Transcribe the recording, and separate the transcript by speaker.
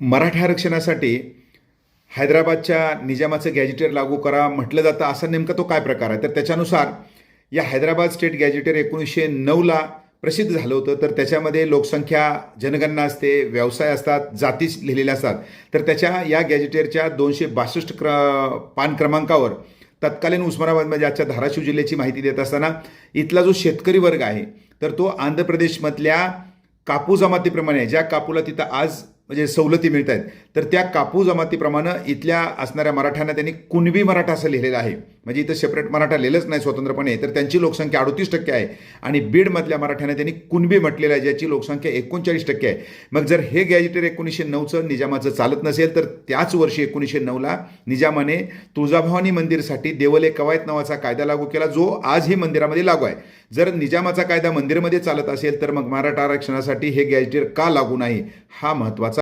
Speaker 1: मराठा आरक्षणासाठी हैदराबादच्या निजामाचं गॅजेटर लागू करा म्हटलं जातं असा नेमका तो काय प्रकार आहे? तर त्याच्यानुसार या हैदराबाद स्टेट गॅजेटर एकोणीसशे नऊला प्रसिद्ध झालं होतं. तर त्याच्यामध्ये लोकसंख्या जनगणना असते व्यवसाय असतात जातीच लिहिलेल्या असतात. तर त्याच्या या गॅजेटेरच्या दोनशे बासष्ट क्र पान क्रमांकावर तत्कालीन उस्मानाबादमध्ये आजच्या धाराशिव जिल्ह्याची माहिती देत असताना इथला जो शेतकरी वर्ग आहे तर तो आंध्र प्रदेशमधल्या कापू जमातीप्रमाणे ज्या कापूला तिथं आज म्हणजे सवलती मिळत आहेत तर त्या कापू जमातीप्रमाणे इथल्या असणाऱ्या मराठ्यांना त्यांनी कुणबी मराठा असं लिहिलेलं आहे. म्हणजे इथं सेपरेट मराठा लिहिलंच नाही स्वतंत्रपणे. तर त्यांची लोकसंख्या अडतीस टक्के आहे. आणि बीडमधल्या मराठ्यांना त्यांनी कुणबी म्हटलेलं आहे ज्याची लोकसंख्या एकोणचाळीस टक्के आहे. मग जर हे गॅजेटर एकोणीसशे नऊचं निजामाचं चालत नसेल तर त्याच वर्षी एकोणीसशे नऊला निजामाने तुळजाभवानी मंदिरसाठी देवले कवायत नावाचा कायदा लागू केला जो आजही मंदिरामध्ये लागू आहे. जर निजामाचा कायदा मंदिरमध्ये चालत असेल तर मग मराठा आरक्षणासाठी हे गॅजेटर का लागू नाही? हा महत्त्वाचा